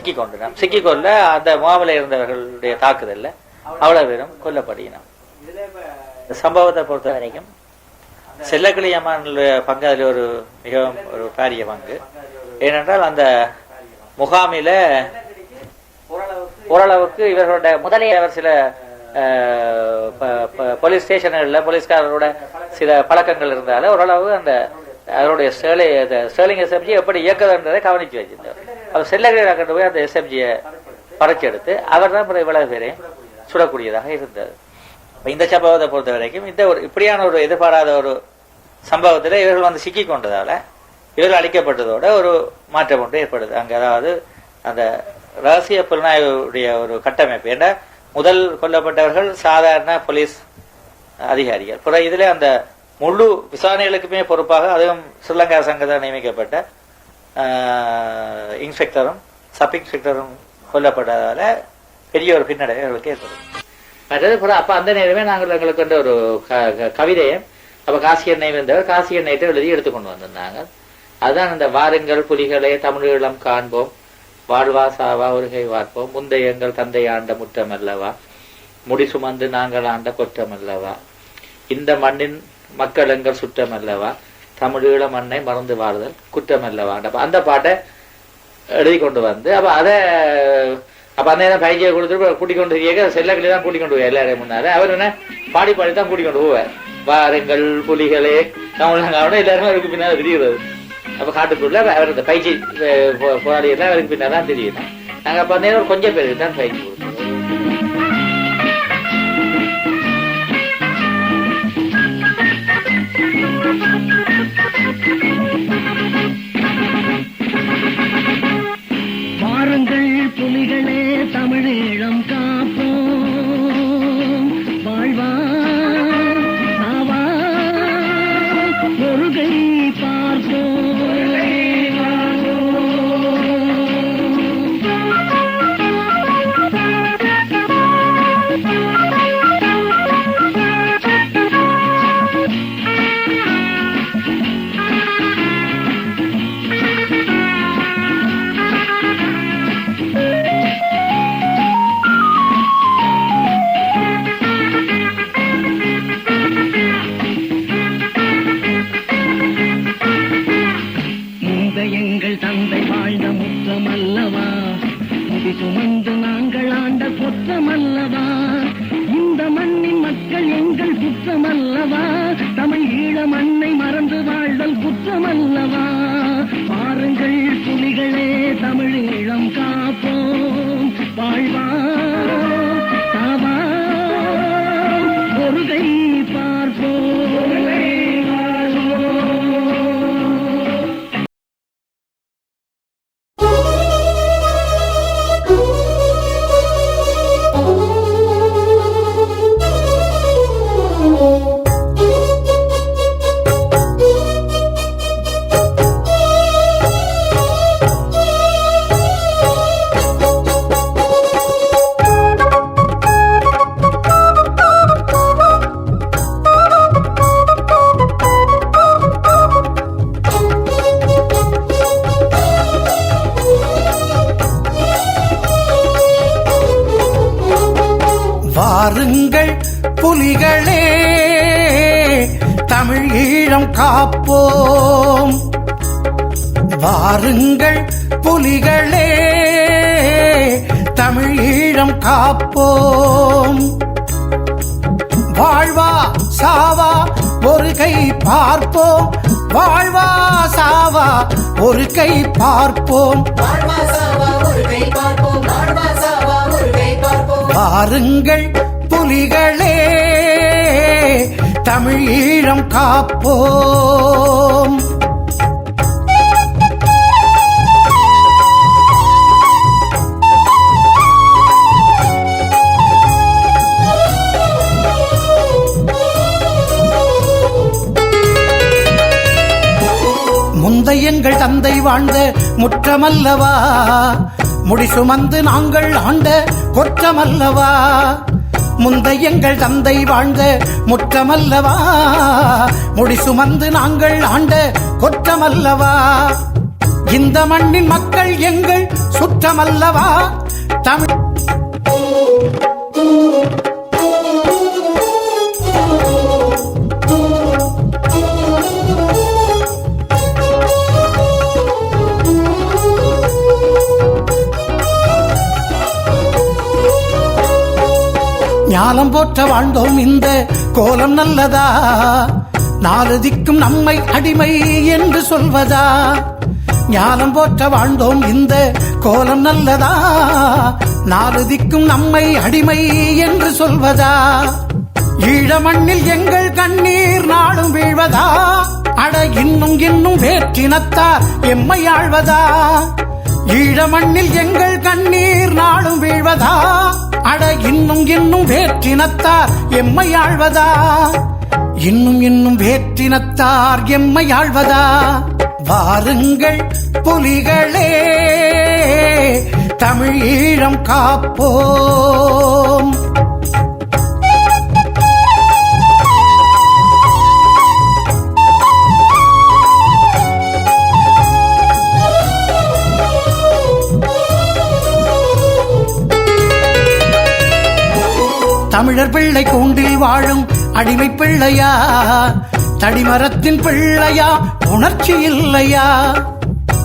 சிக்கிக்கொண்டனர். சிக்கிக்கொள்ள அந்த முகாமில் இருந்தவர்களுடைய தாக்குதல்ல. அவ்வளவு பேரும் கொல்லப்படுகிறான் சம்பவத்தை பொறுத்த வரைக்கும் செல்லக்கிளி அம்மனுடைய பங்கு அதில் ஒரு மிகவும் ஒரு பாரிய பங்கு. ஏனென்றால் அந்த முகாமில ஓரளவுக்கு இவர்களுடைய முதலே அவர் சில போலீஸ் ஸ்டேஷன்களில் போலீஸ்காரரோட சில பழக்கங்கள் இருந்தாலும் ஓரளவு அந்த அவருடைய அந்த ஸ்டேலிங் எஸ்எம்ஜி எப்படி இயக்குதுன்றதை கவனிச்சு வச்சிருந்தார் அவர் செல்லகிரியில் கொண்டு போய் அந்த எஸ்எம்ஜியை பறச்சு எடுத்து அவர் தான் இவ்வளவு பேரையும் சுடக்கூடியதாக இருந்தது. இந்த சம்பவத்தை பொறுத்த வரைக்கும் இந்த ஒரு இப்படியான ஒரு எதிர்பாராத ஒரு சம்பவத்தில் இவர்கள் வந்து சிக்கி கொண்டதால இவர்கள் அழிக்கப்பட்டதோட ஒரு மாற்றம் ஒன்று ஏற்படுது. அங்கே அதாவது அந்த ரகசிய புலனாய்வுடைய ஒரு கட்டமைப்பு ஏன்னா முதல் கொல்லப்பட்டவர்கள் சாதாரண போலீஸ் அதிகாரிகள். பிறகு இதில் அந்த முழு விசாரணைகளுக்குமே பொறுப்பாக அதுவும் ஸ்ரீலங்கா சங்கத்தால் நியமிக்கப்பட்ட இன்ஸ்பெக்டரும் சப் இன்ஸ்பெக்டரும் கொல்லப்பட்டதால பெரிய ஒரு பின்னடைவு எங்களுக்கு ஏற்படும். மற்றது கூட அப்ப அந்த நேரமே நாங்கள் எங்களுக்கு வந்து ஒரு க- க- கவிதையை அப்ப காசி எண்ணெய் வந்தவர் காசி எண்ணெய்ட்டு எழுதி எடுத்துக்கொண்டு வந்திருந்தாங்க. அதுதான் அந்த வாருங்கள் புலிகளே தமிழீழம் காண்போம். வாழ்வா சாவா ஒருகை வார்ப்போம். முந்தைய எங்கள் தந்தை ஆண்ட முற்றம் அல்லவா முடி சுமந்து நாங்கள் ஆண்ட குற்றம் அல்லவா இந்த மண்ணின் மக்கள் எங்கள் சுற்றம் அல்லவா தமிழீழ மண்ணை மறந்து வாழ்தல் குற்றம் அல்லவா அந்த பாட்டை எழுதி கொண்டு வந்து அப்ப அதை அப்ப அந்த நேரம் பயிற்சியை கொடுத்துட்டு கூட்டிக் கொண்டு இருக்க செல்லக்கிளி தான் கூட்டிக் கொண்டு போய் எல்லாரையும் முன்னால. அவர் என்ன பாடி பாடி தான் கூட்டிக் கொண்டு போவார். வாருங்கள் புலிகளே. தமிழங்காவோட எல்லாருமே அவருக்கு பின்னால தெரிகிறது அப்ப காட்டுக்குள்ள அவர் இந்த பயிற்சி அஹ், போராடி அவருக்கு பின்னால தான் தெரியுது. நாங்க அப்ப அந்த நேரம் கொஞ்சம் பேருக்கு தான் பயிற்சி கொடுத்தோம். குற்றமல்லவா இந்த மண்ணின் மக்கள் எங்கள் குற்றமல்லவா தமிழ் ஈழ மண்ணை மறந்து வாழ்தல் குற்றமல்லவா? பாருங்கள் புலிகளே தமிழீழம் காப்போம். வாழ்வா புலிகளே தமிழ் ஈழம் காப்போம். வாருங்கள் புலிகளே தமிழ் ஈழம் காப்போம். வாழ்வா சாவா ஒரு கை பார்ப்போம். வாழ்வா சாவா ஒரு கை பார்ப்போம். வாருங்கள் புலிகளே தமிழ் ஈழம் காப்போம். முந்தையங்கள் தந்தை வாழ்ந்த முற்றமல்லவா முடிசுமந்து நாங்கள் ஆண்ட கொற்றமல்லவா. முந்தையங்கள் தந்தை வாழ்ந்த முற்றமல்லவா? முடி சுமந்து நாங்கள் ஆண்ட கொற்றமல்லவா? இந்த மண்ணின் மக்கள் எங்கள் சுற்றமல்லவா? தமிழ் ஞானம் போற்ற வாழ்ந்தோம் இந்த கோலம் நல்லதா? நாலு திக்கும் நம்மை அடிமை என்று சொல்வதா? ஞானம் போற்ற வாழ்ந்தோம் இந்த கோலம் நல்லதா? நாலு திக்கும் நம்மை அடிமை என்று சொல்வதா? ஈழ மண்ணில் எங்கள் கண்ணீர் நாடும் வீழ்வதா? அட இன்னும் இன்னும் வேற்றினத்தார் எம்மை ஆழ்வதா? ஈழ மண்ணில் எங்கள் கண்ணீர் நாடும் வீழ்வதா? அட இன்னும் இன்னும் வேற்றினத்தார் எம்மை ஆழ்வதா? இன்னும் இன்னும் வேற்றினத்தார் எம்மை ஆழ்வதா? வாருங்கள் புலிகளே தமிழ் ஈழம் காப்போம். தமிழர் பிள்ளை கூண்டில் வாழும் அடிமை பிள்ளையா? தடிமரத்தின் பிள்ளையா? உணர்ச்சி இல்லையா?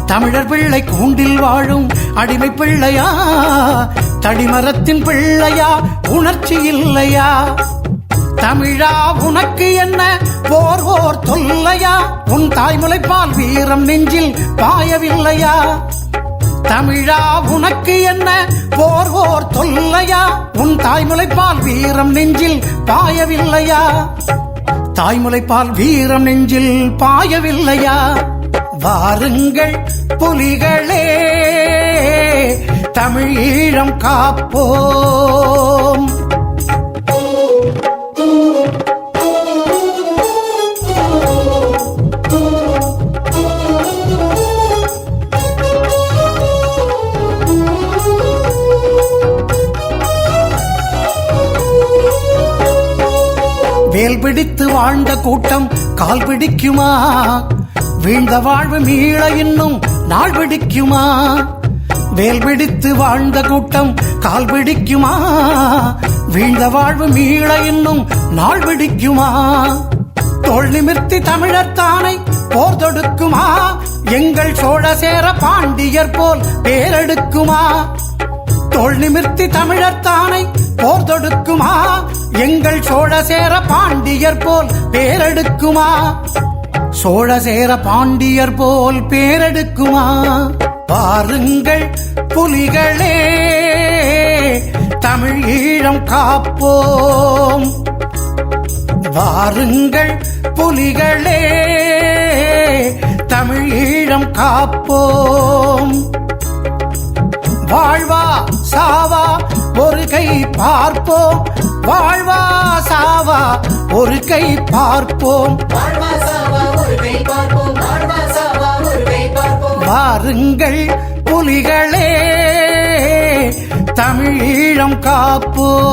தமிழர் பிள்ளை கூண்டில் வாழும் அடிமை பிள்ளையா? தடிமரத்தின் பிள்ளையா? உணர்ச்சி இல்லையா? தமிழா உனக்கு என்ன? போர் ஓர் தொல்லையா? உன் தாய்முலைப்பால் வீரம் நெஞ்சில் பாயவில்லையா? தமிழா உனக்கு என்ன? போர் ஓர் தொல்லையா? உன் தாய்முலைப்பால் வீரம் நெஞ்சில் பாயவில்லையா? தாய்முலைப்பால் வீரம் நெஞ்சில் பாயவில்லையா? வாருங்கள் புலிகளே தமிழீழம் ஈழம் காப்போம். பிடித்து வாழ்ந்த கூட்டம் கால் பிடிக்குமா? வீழ்ந்த வாழ்வு மீள இன்னும் நாள் பிடிக்குமா? வேல் பிடித்து வாழ்ந்த கூட்டம் கால் பிடிக்குமா? வீழ்ந்த வாழ்வு மீள இன்னும் நாள் பிடிக்குமா? தோல் நிமிர்த்தி தமிழர்தானை போர் தொடுக்குமா? எங்கள் சோழ சேர பாண்டியர் போல் பேரெடுக்குமா? தோல் நிமிர்த்தி தமிழர் தானை போர் தொடுக்குமா? எங்கள் சோழ சேர பாண்டியர் போல் பேரெடுக்குமா? சோழ சேர பாண்டியர் போல் பேரெடுக்குமா? பாருங்கள் புலிகளே தமிழ் ஈழம் காப்போம். வாருங்கள் புலிகளே தமிழ் ஈழம் காப்போம். வாழ்வா வாழ்வா சாவா ஒரு கை பார்ப்போம். வாழ்வா சாவா ஒரு கை பார்ப்போம். வாருங்கள் புலிகளே தமிழீழம் காப்போம்.